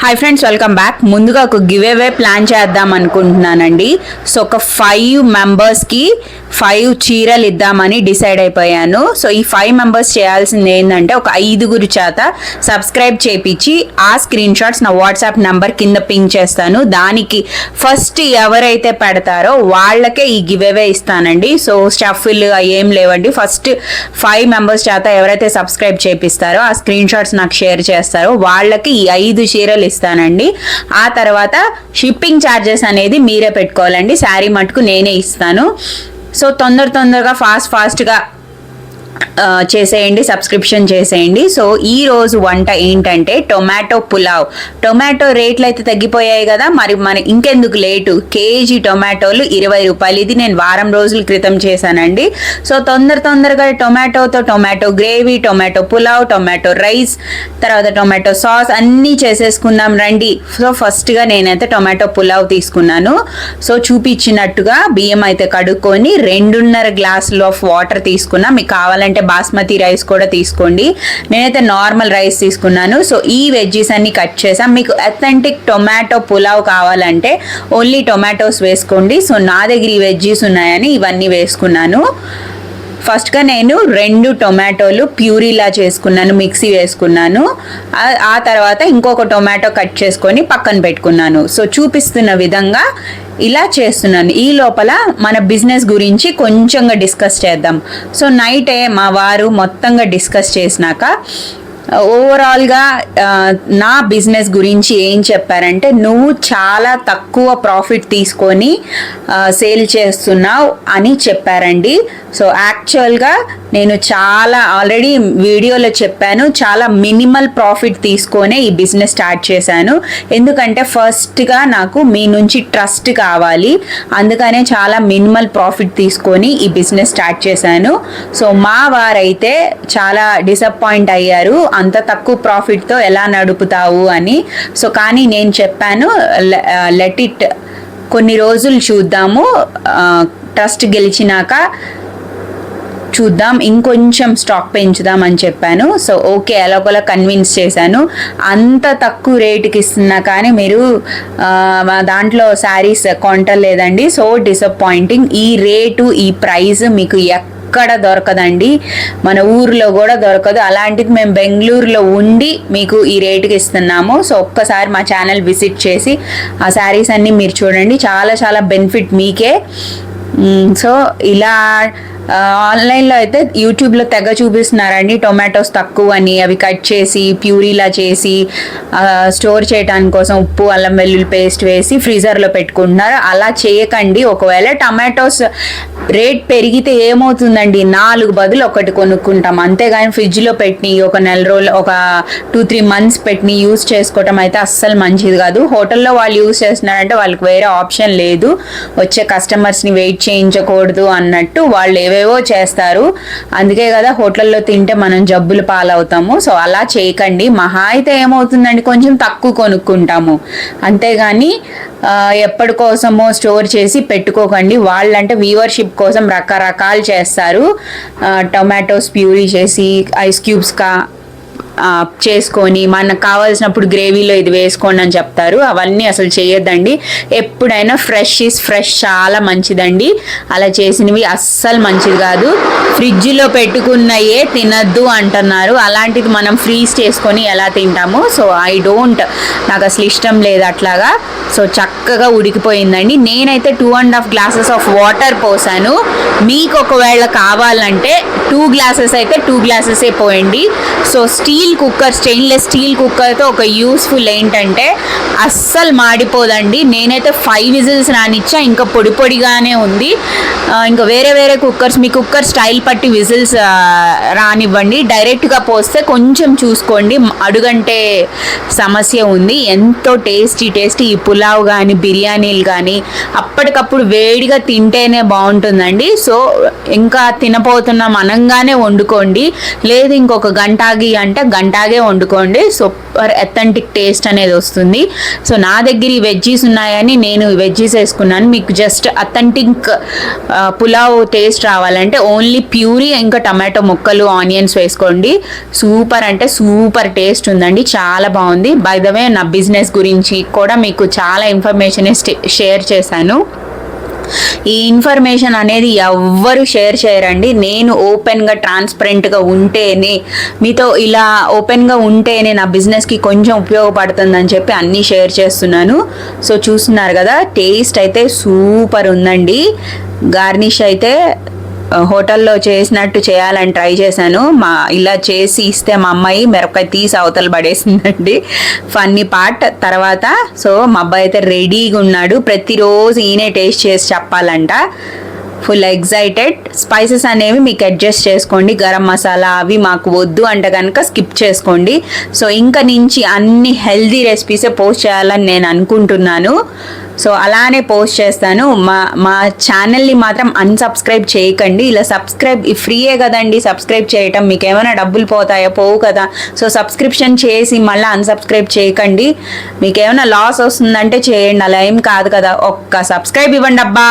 Hi friends welcome back ముందుగా ఒక give away plan చేద్దాం అనుకుంటున్నానండి. సో ఒక ఫైవ్ మెంబర్స్కి ఫైవ్ చీరలు ఇద్దామని డిసైడ్ అయిపోయాను. సో ఈ ఫైవ్ మెంబర్స్ చేయాల్సింది ఏంటంటే ఒక ఐదుగురు చేత సబ్స్క్రైబ్ చేపించి ఆ స్క్రీన్ షాట్స్ నా వాట్సాప్ నంబర్ కింద పింక్ చేస్తాను. దానికి ఫస్ట్ ఎవరైతే పెడతారో వాళ్ళకే ఈ గివ్ అవే ఇస్తానండి సో స్టఫ్లు ఏం లేవండి. ఫస్ట్ ఫైవ్ మెంబర్స్ చేత ఎవరైతే సబ్స్క్రైబ్ చేపిస్తారో ఆ స్క్రీన్ షాట్స్ నాకు షేర్ చేస్తారో వాళ్ళకి ఈ ఐదు చీరలు ఇస్తానండి. ఆ తర్వాత షిప్పింగ్ ఛార్జెస్ అనేది మీరే పెట్టుకోవాలండి. శారీ మటుకు నేనే ఇస్తాను. సో తొందర తొందరగా ఫాస్ట్ ఫాస్ట్గా చేసేయండి సబ్స్క్రిప్షన్ చేసేయండి. సో ఈ రోజు వంట ఏంటంటే టొమాటో పులావ్. టొమాటో రేట్లు అయితే తగ్గిపోయాయి కదా మరి మన ఇంకెందుకు లేటు? కేజీ టొమాటోలు ఇరవై రూపాయలు. ఇది నేను వారం రోజుల క్రితం చేశానండి. సో తొందర తొందరగా టొమాటోతో tomato gravy tomato pulao tomato rice తర్వాత టొమాటో సాస్ అన్నీ చేసేసుకుందాం రండి. సో ఫస్ట్గా నేనైతే టొమాటో పులావ్ తీసుకున్నాను. సో చూపించినట్టుగా బియ్యం అయితే కడుక్కొని రెండున్నర గ్లాసులు ఆఫ్ వాటర్ తీసుకున్నా. మీకు కావాలంటే బాస్మతి రైస్ కూడా తీసుకోండి. నేనైతే నార్మల్ రైస్ తీసుకున్నాను. సో ఈ వెజ్జీస్ అన్ని కట్ చేసాం మీకు అథెంటిక్ టొమాటో పులావ్ కావాలంటే ఓన్లీ టొమాటోస్ వేసుకోండి. సో నా దగ్గర ఈ వెజ్జీస్ ఉన్నాయని ఇవన్నీ వేసుకున్నాను. ఫస్ట్గా నేను రెండు టొమాటోలు ప్యూరీలా చేసుకున్నాను మిక్సీ వేసుకున్నాను. ఆ- తర్వాత ఇంకొక టొమాటో కట్ చేసుకొని పక్కన పెట్టుకున్నాను. సో చూపిస్తున్న విధంగా ఇలా చేస్తున్నాను. ఈ లోపల మన బిజినెస్ గురించి కొంచెంగా డిస్కస్ చేద్దాం. సో నైటే మా వారు మొత్తంగా డిస్కస్ చేసినాక ఓవరాల్గా నా బిజినెస్ గురించి ఏం చెప్పారంటే నువ్వు చాలా తక్కువ ప్రాఫిట్ తీసుకొని సేల్ చేస్తున్నావు అని చెప్పారండి. సో యాక్చువల్గా నేను చాలా ఆల్రెడీ వీడియోలో చెప్పాను చాలా మినిమల్ ప్రాఫిట్ తీసుకొనే ఈ బిజినెస్ స్టార్ట్ చేశాను. ఎందుకంటే ఫస్ట్గా నాకు మీ నుంచి ట్రస్ట్ కావాలి. అందుకనే చాలా మినిమల్ ప్రాఫిట్ తీసుకొని ఈ బిజినెస్ స్టార్ట్ చేశాను. సో మా వారైతే చాలా డిసప్పాయింట్ అయ్యారు. అంత తక్కువ ప్రాఫిట్తో ఎలా నడుపుతావు అని. సో కానీ నేను చెప్పాను లెట్ ఇట్ కొన్ని రోజులు చూద్దాము. ట్రస్ట్ గెలిచినాక చూద్దాం ఇంకొంచెం స్టాక్ పెంచుదాం అని చెప్పాను. సో ఓకే ఎలాగోలా కన్విన్స్ చేశాను. అంత తక్కువ రేటుకి ఇస్తున్నా కానీ మీరు దాంట్లో శారీస్ కొంటలేదండి సో డిసప్పాయింటింగ్ ఈ రేటు ఈ ప్రైస్ మీకు ఎక్కడ దొరకదండి. మన ఊర్లో కూడా దొరకదు. అలాంటిది మేము బెంగళూరులో ఉండి మీకు ఈ రేటుకి ఇస్తున్నాము. సో ఒక్కసారి మా ఛానల్ విజిట్ చేసి ఆ శారీస్ అన్నీ మీరు చూడండి. చాలా చాలా బెనిఫిట్ మీకే. సో ఇలా ఆన్లైన్లో అయితే యూట్యూబ్లో తెగ చూపిస్తున్నారండి. టొమాటోస్ తక్కువ అని అవి కట్ చేసి ప్యూరీలా చేసి స్టోర్ చేయడానికి కోసం ఉప్పు అల్లం వెల్లుల్లి పేస్ట్ వేసి ఫ్రీజర్లో పెట్టుకుంటున్నారు. అలా చేయకండి. ఒకవేళ టమాటోస్ రేట్ పెరిగితే ఏమవుతుందండి? నాలుగు బదులు ఒకటి కొనుక్కుంటాం. అంతేగాని ఫ్రిడ్జ్లో పెట్టి ఒక నెల రోజులు ఒక టూ త్రీ మంత్స్ పెట్టి యూస్ చేసుకోవటం అయితే అస్సలు మంచిది కాదు. హోటల్లో వాళ్ళు యూస్ చేస్తున్నారంటే వాళ్ళకి వేరే ఆప్షన్ లేదు. వచ్చే కస్టమర్స్ని వెయిట్ చేయించకూడదు అన్నట్టు వాళ్ళు ఏవేవో చేస్తారు. అందుకే కదా హోటల్లో తింటే మనం జబ్బులు పాలవుతాము. సో అలా చేయకండి. మహా అయితే ఏమవుతుందండి? కొంచెం తక్కువ కొనుక్కుంటాము. అంతేగాని ఎప్పటికోసమో ఎప్పటి కోసమో స్టోర్ చేసి పెట్టుకోకండి. వాళ్ళంటే వ్యూవర్షిప్ కోసం రకరకాలు చేస్తారు. టొమాటోస్ ప్యూరీ చేసి ఐస్ క్యూబ్స్గా చేసుకొని మనకు కావాల్సినప్పుడు గ్రేవీలో ఇది వేసుకోండి అని చెప్తారు. అవన్నీ అసలు చేయొద్దండి. ఎప్పుడైనా ఫ్రెష్ ఇస్ ఫ్రెష్ చాలా మంచిదండి. అలా చేసినవి అస్సలు మంచిది కాదు. ఫ్రిడ్జ్లో పెట్టుకున్నయే తినద్దు అంటున్నారు. అలాంటిది మనం ఫ్రీజ్ చేసుకొని ఎలా తింటాము సో ఐ డోంట్ నాకు అసలు ఇష్టం లేదు అట్లాగా. సో చక్కగా ఉడికిపోయిందండి. నేనైతే two and half glasses of water పోసాను. మీకు ఒకవేళ కావాలంటే టూ గ్లాసెస్ అయితే టూ గ్లాసెసే పోయండి. So steel cooker stainless steel కుక్కర్తో ఒక యూస్ఫుల్ ఏంటంటే అస్సలు మాడిపోదండి. నేనైతే ఫైవ్ విజిల్స్ రానిచ్చా. ఇంకా పొడి పొడిగానే ఉంది. ఇంకా వేరే వేరే కుక్కర్స్ మీ కుక్కర్ స్టైల్ పట్టి విజిల్స్ రానివ్వండి. డైరెక్ట్గా పోస్తే కొంచెం చూసుకోండి. అడుగంటే సమస్య ఉంది. ఎంతో టేస్టీ టేస్టీ ఈ పులావ్ కానీ బిర్యానీలు కానీ అప్పటికప్పుడు వేడిగా తింటేనే బాగుంటుందండి. సో ఇంకా తినపోతున్నాం అనంగానే వండుకోండి. లేదు ఇంకొక గంటాగి అంటే గంటాగే వండుకోండి. సూపర్ అథెంటిక్ టేస్ట్ అనేది వస్తుంది. సో నా దగ్గర ఈ వెజ్జీస్ ఉన్నాయని నేను వెజ్జీస్ వేసుకున్నాను. మీకు జస్ట్ అథెంటిక్ పులావ్ టేస్ట్ రావాలంటే ఓన్లీ ప్యూరీ ఇంకా టమాటో ముక్కలు ఆనియన్స్ వేసుకోండి. సూపర్ అంటే సూపర్ టేస్ట్ ఉందండి. చాలా బాగుంది. బై ద వే నా బిజినెస్ గురించి కూడా మీకు చాలా చాలా ఇన్ఫర్మేషన్ షేర్ చేశాను. ఈ ఇన్ఫర్మేషన్ అనేది ఎవ్వరు షేర్ చేయరండి. నేను ఓపెన్గా ట్రాన్స్పరెంట్గా ఉంటేనే మీతో ఇలా ఓపెన్గా ఉంటేనే నా బిజినెస్కి కొంచెం ఉపయోగపడుతుందని చెప్పి అన్నీ షేర్ చేస్తున్నాను. సో చూస్తున్నారు కదా టేస్ట్ అయితే సూపర్ ఉందండి. గార్నిష్ అయితే హోటల్లో చేసినట్టు చేయాలని ట్రై చేశాను. మా ఇలా చేసి ఇస్తే మా అమ్మాయి మిరపకాయ తీసి అవతల పడేసిందండి. Funny part. తర్వాత సో మా అబ్బాయి అయితే రెడీగా ఉన్నాడు. ప్రతిరోజు ఈయనే టేస్ట్ చేసి చెప్పాలంట. ఫుల్ ఎగ్జైటెడ్ స్పైసెస్ అనేవి మీకు అడ్జస్ట్ చేసుకోండి. గరం మసాలా అవి మాకు వద్దు అంటే కనుక స్కిప్ చేసుకోండి. సో ఇంకా నుంచి అన్ని హెల్దీ రెసిపీసే పోస్ట్ చేయాలని నేను అనుకుంటున్నాను. సో అలానే పోస్ట్ చేస్తాను. మా మా ఛానల్ని మాత్రం అన్సబ్స్క్రైబ్ చేయకండి. ఇలా సబ్స్క్రైబ్ ఫ్రీయే కదండి సబ్స్క్రైబ్ చేయటం. మీకు ఏమైనా డబ్బులు పోతాయో? పోవు కదా. సో సబ్స్క్రిప్షన్ చేసి మళ్ళీ అన్సబ్స్క్రైబ్ చేయకండి. మీకు ఏమైనా లాస్ వస్తుందంటే చేయండి. అలా ఏం కాదు కదా. ఒక్క సబ్స్క్రైబ్ ఇవ్వండి అబ్బా!